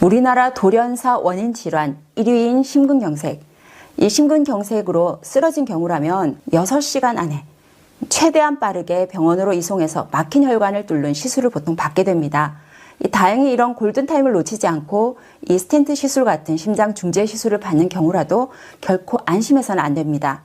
우리나라 돌연사 원인 질환 1위인 심근경색. 이 심근경색으로 쓰러진 경우라면 6시간 안에 최대한 빠르게 병원으로 이송해서 막힌 혈관을 뚫는 시술을 보통 받게 됩니다. 이 다행히 이런 골든타임을 놓치지 않고 이 스텐트 시술 같은 심장 중재 시술을 받는 경우라도 결코 안심해서는 안 됩니다.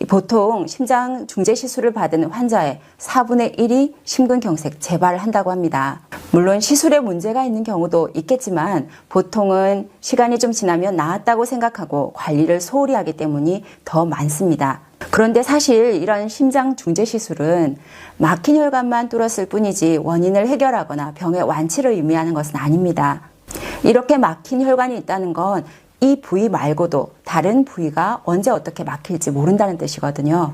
이 보통 심장 중재 시술을 받은 환자의 4분의 1이 심근경색 재발을 한다고 합니다. 물론 시술에 문제가 있는 경우도 있겠지만 보통은 시간이 좀 지나면 나았다고 생각하고 관리를 소홀히 하기 때문이 더 많습니다. 그런데 사실 이런 심장 중재 시술은 막힌 혈관만 뚫었을 뿐이지 원인을 해결하거나 병의 완치를 의미하는 것은 아닙니다. 이렇게 막힌 혈관이 있다는 건 이 부위 말고도 다른 부위가 언제 어떻게 막힐지 모른다는 뜻이거든요.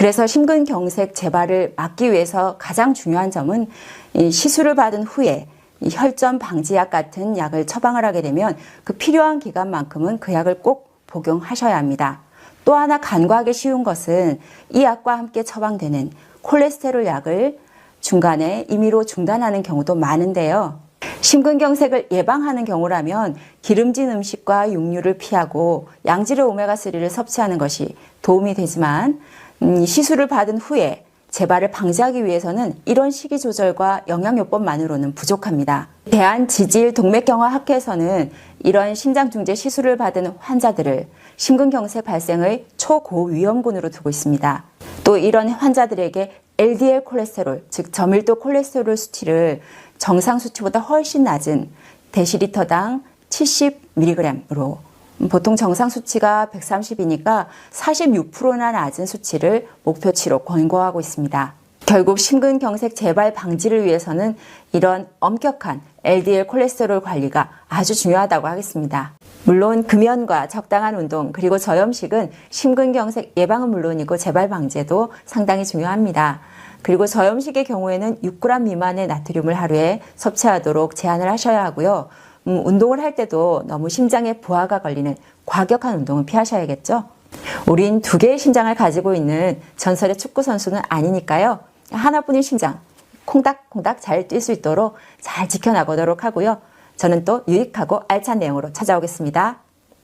그래서 심근경색 재발을 막기 위해서 가장 중요한 점은 이 시술을 받은 후에 이 혈전 방지약 같은 약을 처방을 하게 되면 그 필요한 기간만큼은 그 약을 꼭 복용하셔야 합니다. 또 하나 간과하기 쉬운 것은 이 약과 함께 처방되는 콜레스테롤 약을 중간에 임의로 중단하는 경우도 많은데요. 심근경색을 예방하는 경우라면 기름진 음식과 육류를 피하고 양질의 오메가3를 섭취하는 것이 도움이 되지만 음, 시술을 받은 후에 재발을 방지하기 위해서는 이런 식이 조절과 영양요법만으로는 부족합니다. 대한지질동맥경화학회에서는 이런 심장중재 시술을 받은 환자들을 심근경색 발생의 초고위험군으로 두고 있습니다. 또 이런 환자들에게 LDL 콜레스테롤, 즉 저밀도 콜레스테롤 수치를 정상 수치보다 훨씬 낮은 데시리터당 70mg으로 보통 정상 수치가 130이니까 46%나 낮은 수치를 목표치로 권고하고 있습니다. 결국 심근경색 재발 방지를 위해서는 이런 엄격한 LDL 콜레스테롤 관리가 아주 중요하다고 하겠습니다. 물론 금연과 적당한 운동 그리고 저염식은 심근경색 예방은 물론이고 재발 방지에도 상당히 중요합니다. 그리고 저염식의 경우에는 6g 미만의 나트륨을 하루에 섭취하도록 제한을 하셔야 하고요. 음, 운동을 할 때도 너무 심장에 부하가 걸리는 과격한 운동은 피하셔야겠죠. 우린 두 개의 심장을 가지고 있는 전설의 축구 선수는 아니니까요. 하나뿐인 심장 콩닥콩닥 잘 뛸 수 있도록 잘 지켜나가도록 하고요. 저는 또 유익하고 알찬 내용으로 찾아오겠습니다.